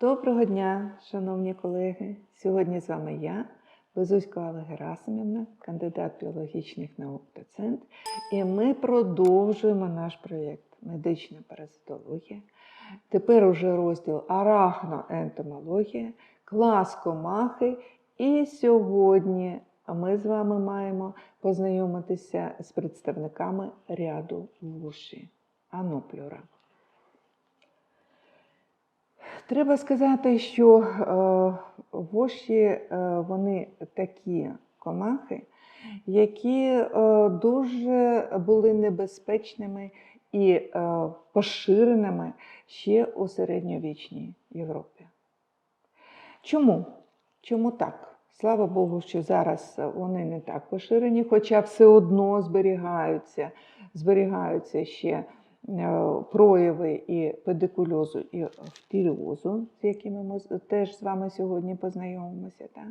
Доброго дня, шановні колеги! Сьогодні з вами я, Безуська Алла Герасимівна, кандидат біологічних наук, доцент. І ми продовжуємо наш проєкт Медична паразитологія. Тепер уже розділ арахноентомологія, клас комахи. І сьогодні ми з вами маємо познайомитися з представниками ряду вуші аноплюра. Треба сказати, що е, воші е, вони такі комахи, які е, дуже були небезпечними і е, поширеними ще у середньовічній Європі. Чому? Чому так? Слава Богу, що зараз вони не так поширені, хоча все одно зберігаються, зберігаються ще прояви і педикульозу, і фтіріозу, з якими ми теж з вами сьогодні познайомимося. Так?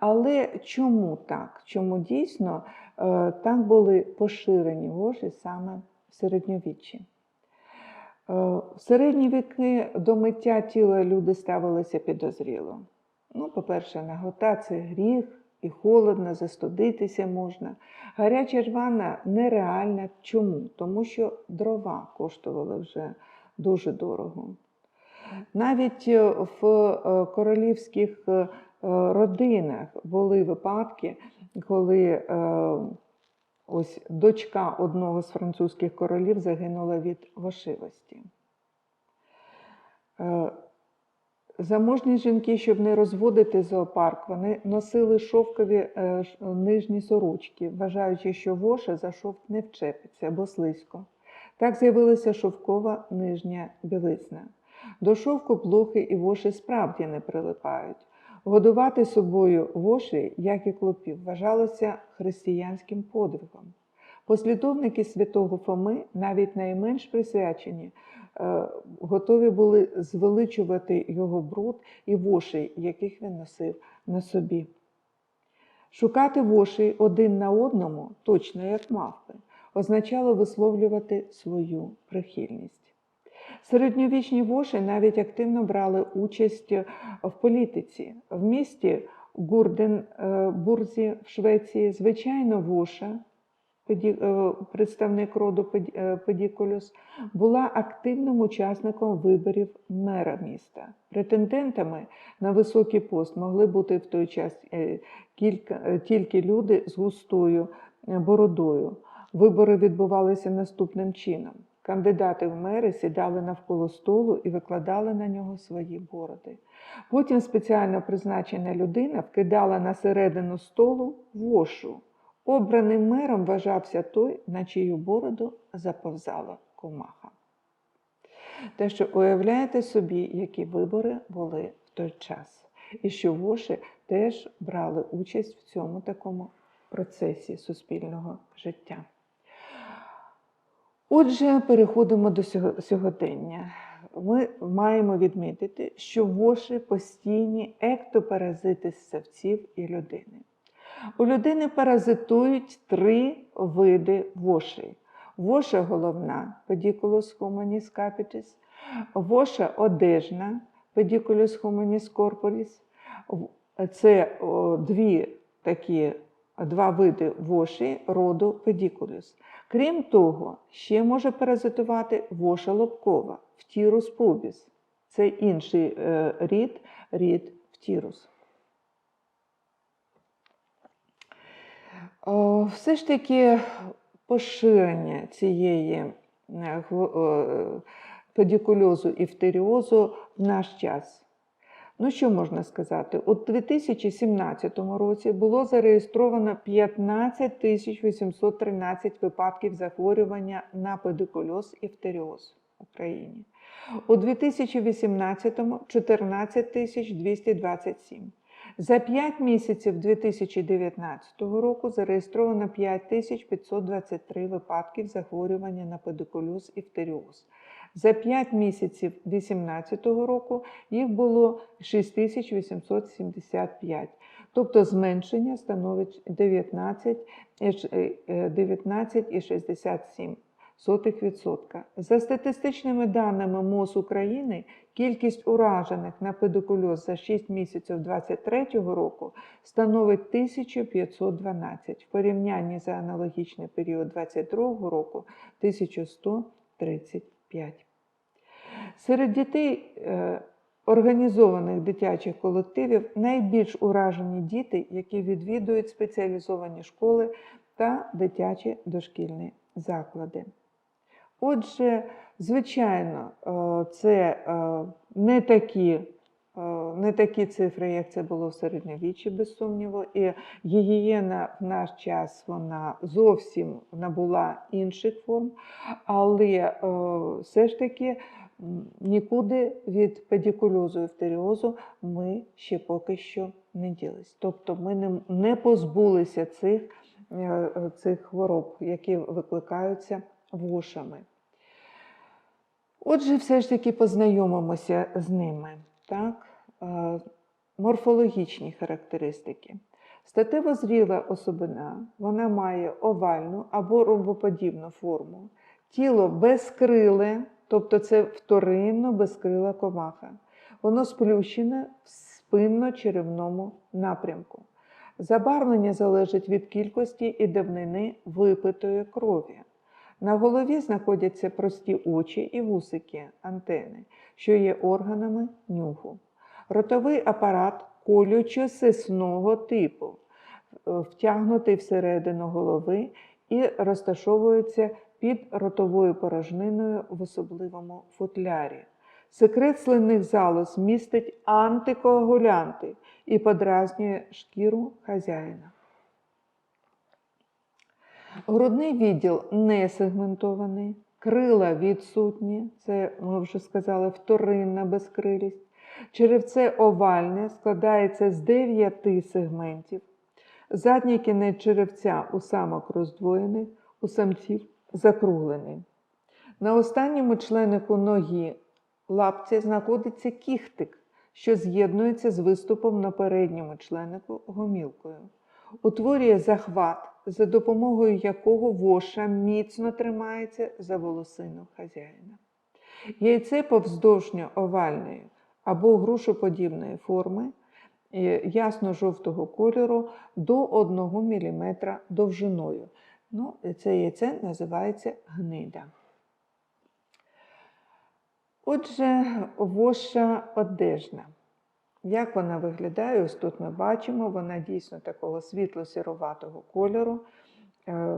Але чому так? Чому дійсно е, так були поширені воші саме в середньовіччі? Е, В середні віки до миття тіла люди ставилися підозріло. Ну, по-перше, нагота це гріх, і холодно, застудитися можна. Гаряча рвана нереальна. Чому? Тому що дрова коштували вже дуже дорого. Навіть е, в е, королівських е, родинах були випадки, коли ось дочка одного з французьких королів загинула від вошивості. Заможні жінки, щоб не розводити зоопарк, вони носили шовкові е, нижні сорочки, вважаючи, що воша за шовк не вчепиться або слизько. Так з'явилася шовкова нижня білизна. До шовку блохи і воші справді не прилипають. Годувати собою воші, як і клопів, вважалося християнським подвигом. Послідовники святого Фоми, навіть найменш присвячені, е, готові були звеличувати його бруд і вошей, яких він носив на собі. Шукати вошей один на одному, точно як мавпи, означало висловлювати свою прихильність. Середньовічні воші навіть активно брали участь в політиці. В місті Гурденбурзі в Швеції звичайно воша, е, представник роду педі- е, Педікулюс, була активним учасником виборів мера міста. Претендентами на високий пост могли бути в той час е, кілька, е, тільки люди з густою е, бородою. Вибори відбувалися наступним чином. Кандидати в мери сідали навколо столу і викладали на нього свої бороди. Потім спеціально призначена людина вкидала на середину столу вошу. Обраним мером вважався той, на чию бороду заповзала комаха. Те, що уявляєте собі, які вибори були в той час, і що воші теж брали участь в цьому такому процесі суспільного життя. Отже, переходимо до сьогодення. Ми маємо відмітити, що воші постійні ектопаразити ссавців і людини. У людини паразитують три види вошей. Воша головна Pediculus humanis capitis, воша одежна Pediculus humanis corporis. Це дві такі два види воші роду Pediculus. Крім того, ще може паразитувати воша лобкова Phtyrus pubis. Це інший е, рід, рід Phtyrus. О, Все ж таки поширення цієї е, е, педикульозу і фтеріозу в наш час. Ну, що можна сказати? У 2017 році було зареєстровано 15 813 випадків захворювання на педикульоз і фтеріоз в Україні. У 2018 14 227. За 5 місяців 2019 року зареєстровано 5523 випадків захворювання на педикулюз і фтеріоз. За 5 місяців 2018 року їх було 6875, тобто зменшення становить 19 і ш- е, 19,67 За статистичними даними МОЗ України, кількість уражених на педикульоз за 6 місяців 2023 року становить 1512, в порівнянні за аналогічний період 2022 року 1135. Серед дітей е, організованих дитячих колективів найбільш уражені діти, які відвідують спеціалізовані школи та дитячі дошкільні заклади. Отже, звичайно, е, це е, не такі, е, не такі цифри, як це було в середньовіччі, без сумніву. І гігієна в наш час вона зовсім набула інших форм, але все ж таки нікуди від педикульозу і фтеріозу ми ще поки що не ділись. Тобто ми не, позбулися цих, цих хвороб, які викликаються вушами. Отже, все ж таки познайомимося з ними. Так? Е, Морфологічні характеристики. Статево зріла особина, вона має овальну або ромбоподібну форму. Тіло безкриле, тобто це вторинно безкрила комаха. Воно сплющене в спинно-черевному напрямку. Забарвлення залежить від кількості і давнини випитої крові. На голові знаходяться прості очі і вусики, антени, що є органами нюху. Ротовий апарат колючо-сисного типу, е, втягнутий всередину голови і розташовується під ротовою порожниною в особливому футлярі. Секрет слинних залоз містить антикоагулянти і подразнює шкіру хазяїна. Грудний відділ не сегментований, крила відсутні, це ми вже сказали, вторинна безкрилість. Черевце овальне складається з 9 сегментів. Задній кінець черевця у самок роздвоєний, у самців закруглений. На останньому членику ноги лапці знаходиться кіхтик, що з'єднується з виступом на передньому членику гомілкою. Утворює захват, за допомогою якого воша міцно тримається за волосину хазяїна. Яйце повздовжньо овальної або грушоподібної форми, е, ясно-жовтого кольору до 1 мм довжиною. Ну, це яйце називається гнида. Отже, воша одежна. Як вона виглядає? Ось тут ми бачимо, вона дійсно такого світло-сіроватого кольору. Е,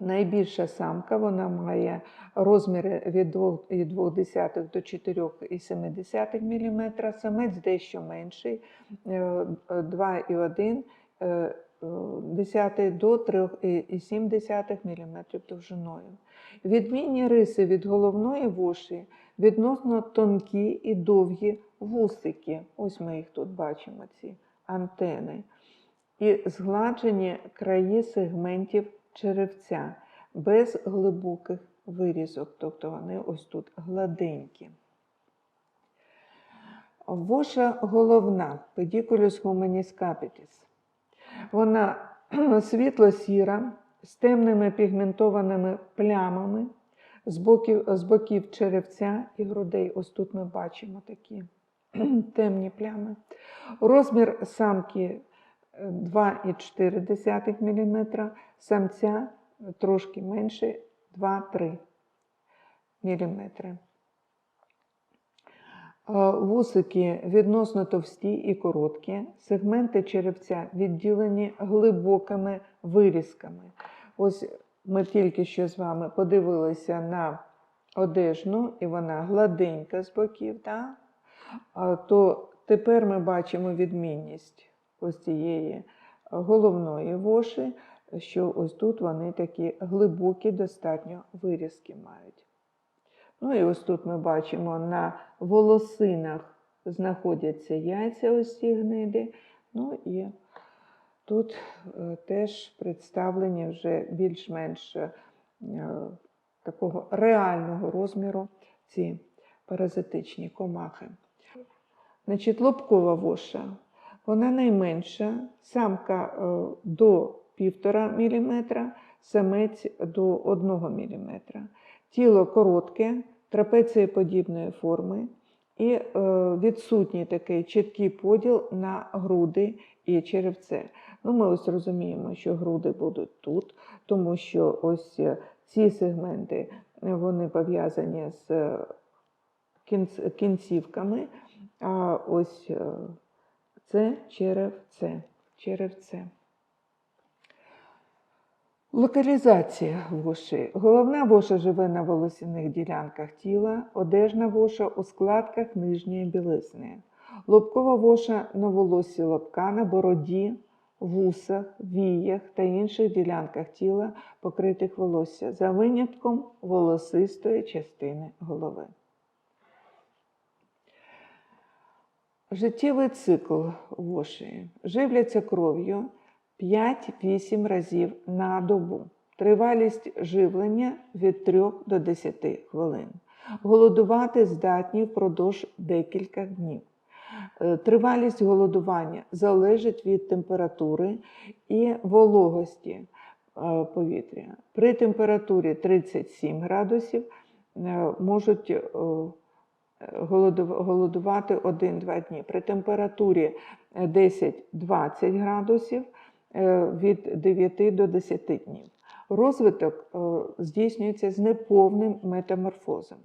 Найбільша самка вона має розміри від 2,2 до 4,7 мм, самець дещо менший, е, 2,1 е, до 3,7 мм довжиною. Відмінні риси від головної вуші відносно тонкі і довгі вусики. Ось ми їх тут бачимо, ці антени. І згладжені краї сегментів черевця без глибоких вирізок, тобто вони ось тут гладенькі. Воша головна pedиculus humanis capitis. Вона світло-сіра, з темними пігментованими плямами з боків, з боків черевця і грудей. Ось тут ми бачимо такі темні плями. Розмір самки 2,4 мм, самця трошки менше 2-3 мм. Вусики відносно товсті і короткі, сегменти черевця відділені глибокими вирізками. Ось ми тільки що з вами подивилися на одежну, і вона гладенька з боків, так? то тепер ми бачимо відмінність ось цієї головної воші, що ось тут вони такі глибокі, достатньо вирізки мають. Ну і ось тут ми бачимо на волосинах знаходяться яйця ось ці гниди. Ну і тут е, теж представлені вже більш-менш е, такого реального розміру ці паразитичні комахи. Значить, лобкова воша, вона найменша, самка е, до 1,5 мм, самець до 1 мм. Тіло коротке, трапецієподібної форми і е, відсутній такий чіткий поділ на груди і черевце. Ну, ми ось розуміємо, що груди будуть тут, тому що ось е, ці сегменти е, вони пов'язані з кінцівками, а ось це черевце. черевце. Локалізація воші. Головна воша живе на волосяних ділянках тіла, одежна воша у складках нижньої білизни. Лобкова воша на волосі лобка, на бороді, вусах, віях та інших ділянках тіла, покритих волосся, за винятком волосистої частини голови. Життєвий цикл воші. Живляться кров'ю 5-8 разів на добу. Тривалість живлення від 3 до 10 хвилин. Голодувати здатні впродовж декілька днів. Е, Тривалість голодування залежить від температури і вологості е, повітря. При температурі 37 градусів е, можуть голодувати 1-2 дні. При температурі е, 10-20 градусів від 9 до 10 днів. Розвиток е, здійснюється з неповним метаморфозом,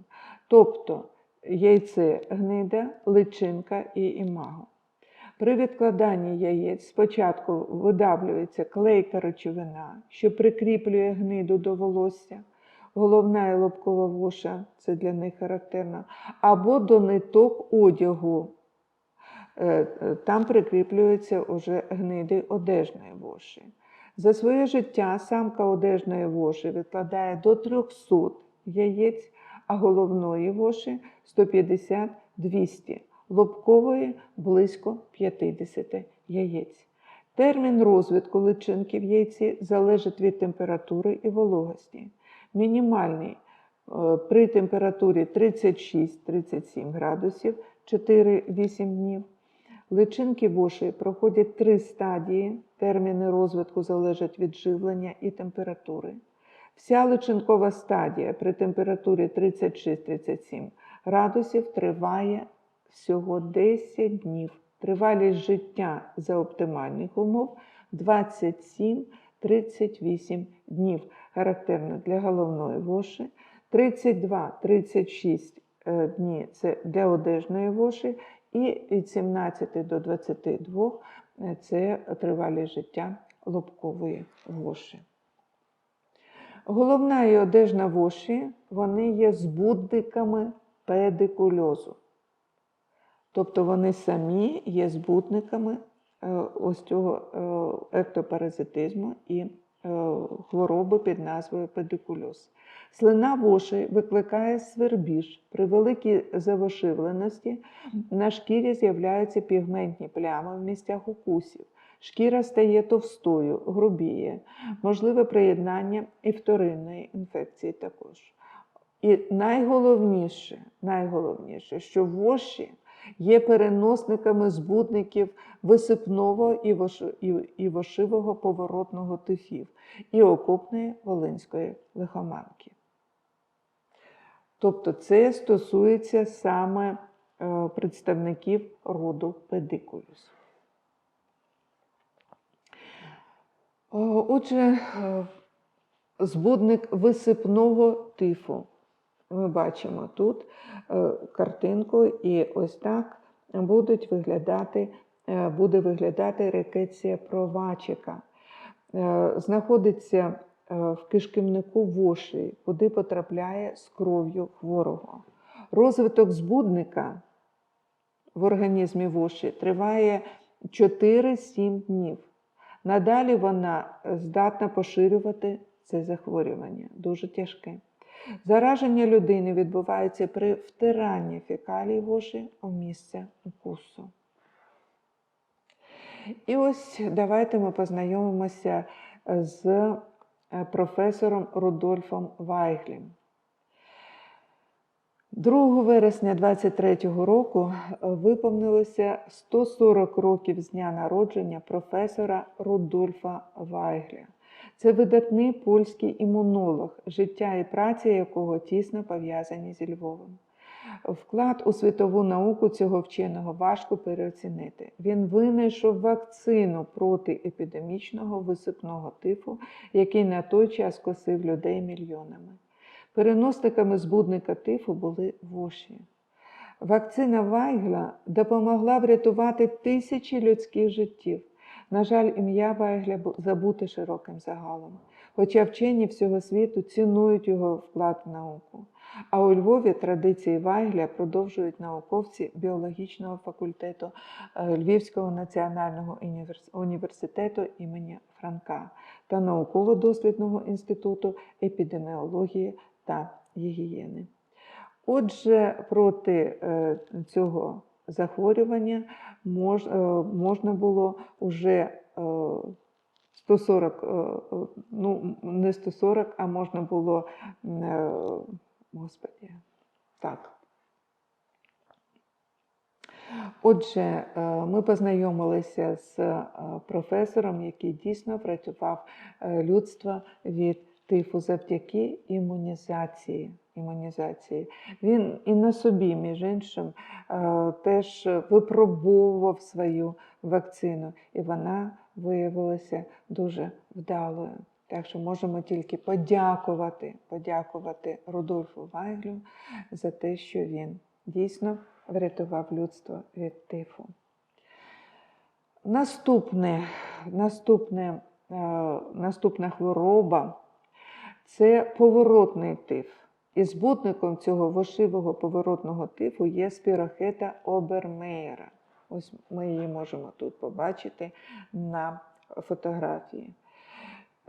тобто яйце гнида, личинка і імаго. При відкладанні яєць спочатку видавлюється клейка речовина, що прикріплює гниду до волосся, головна і лобкова вуша, це для них характерно, або до ниток одягу. Е, е, Там прикріплюються уже гниди одежної воші. За своє життя самка одежної воші відкладає до 300 яєць, а головної воші 150-200, лобкової близько 50 яєць. Термін розвитку личинки в яйці залежить від температури і вологості. Мінімальний е, при температурі 36-37 градусів 4-8 днів. Личинки воші проходять три стадії. Терміни розвитку залежать від живлення і температури. Вся личинкова стадія при температурі 36-37 градусів триває всього 10 днів. Тривалість життя за оптимальних умов 27-38 днів. Характерно для головної воші. 32-36 е, дні це для одежної воші, і від 17 до 22 е, це тривалість життя лобкової воші. Головна і одежна воші вони є збудниками педикульозу. Тобто вони самі є збудниками е, ось цього е, ектопаразитизму і хвороби під назвою педикульоз. Слина воші викликає свербіж. При великій завошивленості на шкірі з'являються пігментні плями в місцях укусів. Шкіра стає товстою, грубіє, можливе приєднання і вторинної інфекції також. І найголовніше, найголовніше, що воші є переносниками збудників висипного і, вошивого поворотного тифів і окупної волинської лихоманки. Тобто це стосується саме е, представників роду педикулюс. Е, Отже, е, збудник висипного тифу. Ми бачимо тут картинку, і ось так будуть виглядати, буде виглядати рекеція провачика. Знаходиться в кишківнику воші, куди потрапляє з кров'ю хворого. Розвиток збудника в організмі воші триває 4-7 днів. Надалі вона здатна поширювати це захворювання, дуже тяжке. Зараження людини відбувається при втиранні фекалій воші у місце укусу. І ось давайте ми познайомимося з е, професором Рудольфом Вайглім. 2 вересня 23-го року е, виповнилося 140 років з дня народження професора Рудольфа Вайгля. Це видатний польський імунолог, життя і праця якого тісно пов'язані зі Львовом. Вклад у світову науку цього вченого важко переоцінити. Він винайшов вакцину проти епідемічного висипного тифу, який на той час косив людей мільйонами. Переносниками збудника тифу були воші. Вакцина Вайгла допомогла врятувати тисячі людських життів. На жаль, ім'я Вайгля забуте широким загалом, хоча вчені всього світу цінують його вклад в науку. А у Львові традиції Вайгля продовжують науковці біологічного факультету е, Львівського національного університету імені Франка та науково-дослідного інституту епідеміології та гігієни. Отже, проти е, цього захворювання е, можна було вже е, 140, е, е, ну не 140, а можна було, м, господі, так. Отже, е, ми познайомилися з е, професором, який дійсно врятував е, людство від тифу завдяки імунізації. імунізації. Він і на собі, між іншим, теж випробовував свою вакцину, і вона виявилася дуже вдалою. Так що можемо тільки подякувати, подякувати Рудольфу Вайглю за те, що він дійсно врятував людство від тифу. Наступне, наступне, е, наступна хвороба це поворотний тиф. І збутником цього вошивого поворотного тифу є спірохета Обермеєра. Ось ми її можемо тут побачити на фотографії.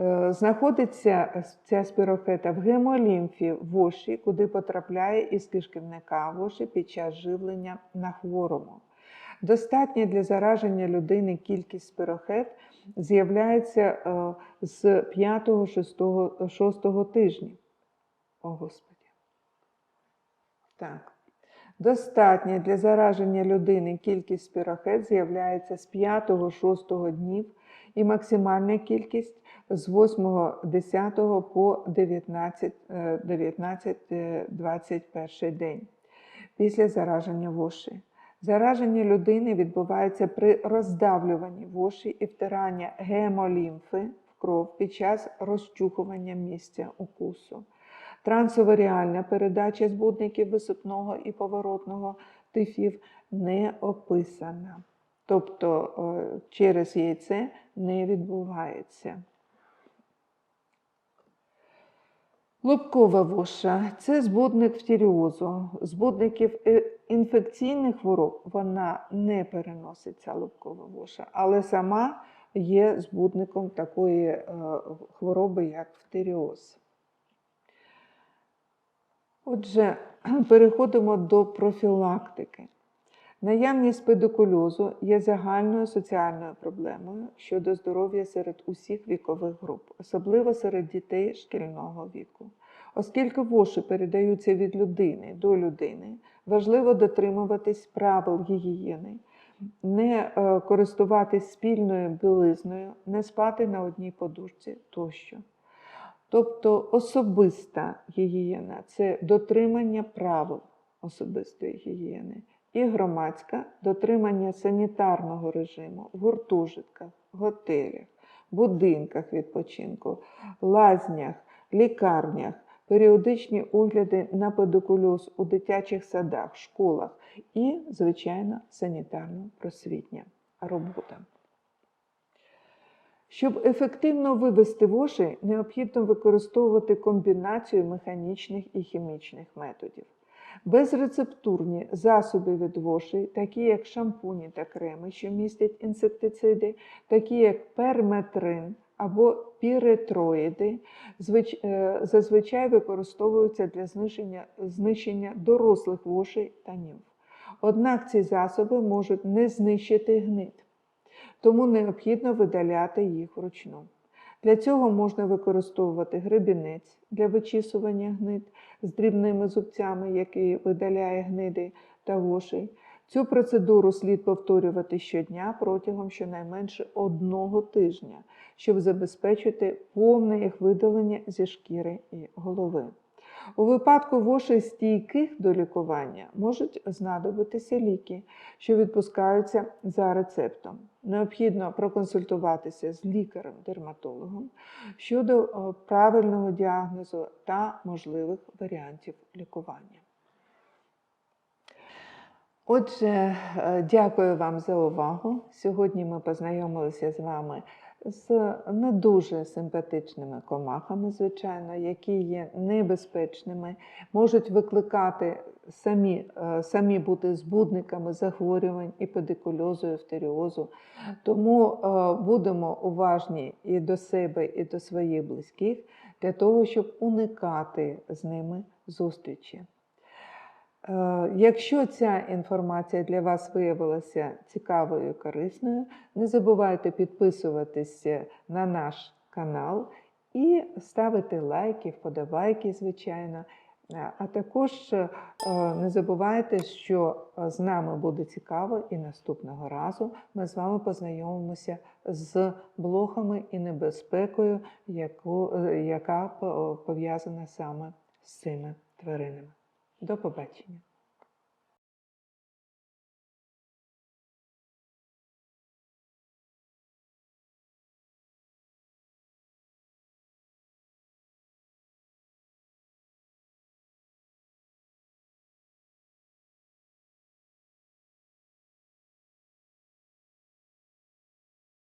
Е, Знаходиться ця спірохета в гемолімфі воші, куди потрапляє із кишківника воші під час живлення на хворому. Достатня для зараження людини кількість спірохет з'являється е, з 5-6 тижня. О, Господі. Так. Достатня для зараження людини кількість спірохет з'являється з 5-6 днів і максимальна кількість з 8-10 по 19-21 день після зараження воші. Зараження людини відбувається при роздавлюванні воші і втирання гемолімфи в кров під час розчухування місця укусу. Трансоверіальна передача збудників висипного і поворотного тифів не описана. Тобто е, через яйце не відбувається. Лобкова вуша це збудник фтіріозу. Збудників е, інфекційних хвороб вона не переноситься лобкова вуша, але сама є збудником такої е, хвороби, як фтиріоз. Отже, переходимо до профілактики. Наявність педикульозу є загальною соціальною проблемою щодо здоров'я серед усіх вікових груп, особливо серед дітей шкільного віку. Оскільки воші передаються від людини до людини, важливо дотримуватись правил гігієни, не е, користуватись спільною білизною, не спати на одній подушці тощо. Тобто особиста гігієна це дотримання правил особистої гігієни і громадська дотримання санітарного режиму в гуртожитках, готелях, будинках відпочинку, лазнях, лікарнях, періодичні огляди на педикульоз у дитячих садах, школах і, звичайно, санітарно-просвітня робота. Щоб ефективно вивести воші, необхідно використовувати комбінацію механічних і хімічних методів. Безрецептурні засоби від вошей, такі як шампуні та креми, що містять інсектициди, такі як перметрин або піретроїди, е, зазвичай використовуються для знищення, знищення дорослих вошей та німф. Однак ці засоби можуть не знищити гнит тому необхідно видаляти їх вручну. Для цього можна використовувати гребінець для вичісування гнид з дрібними зубцями, який видаляє гниди та вошей, Цю процедуру слід повторювати щодня протягом щонайменше одного тижня, щоб забезпечити повне їх видалення зі шкіри і голови. У випадку вошей стійких до лікування можуть знадобитися ліки, що відпускаються за рецептом. Необхідно проконсультуватися з лікарем-дерматологом щодо е, правильного діагнозу та можливих варіантів лікування. Отже, е, дякую вам за увагу. Сьогодні ми познайомилися з вами з не дуже симпатичними комахами, звичайно, які є небезпечними, можуть викликати самі, е, самі бути збудниками захворювань і педикульозу, і фтеріозу. Тому е, будемо уважні і до себе, і до своїх близьких для того, щоб уникати з ними зустрічі. Е, Якщо ця інформація для вас виявилася цікавою і корисною, не забувайте підписуватися на наш канал і ставити лайки, вподобайки, звичайно. Е, А також е, не забувайте, що з нами буде цікаво, і наступного разу ми з вами познайомимося з блохами і небезпекою, яка пов'язана саме з цими тваринами. До побачення!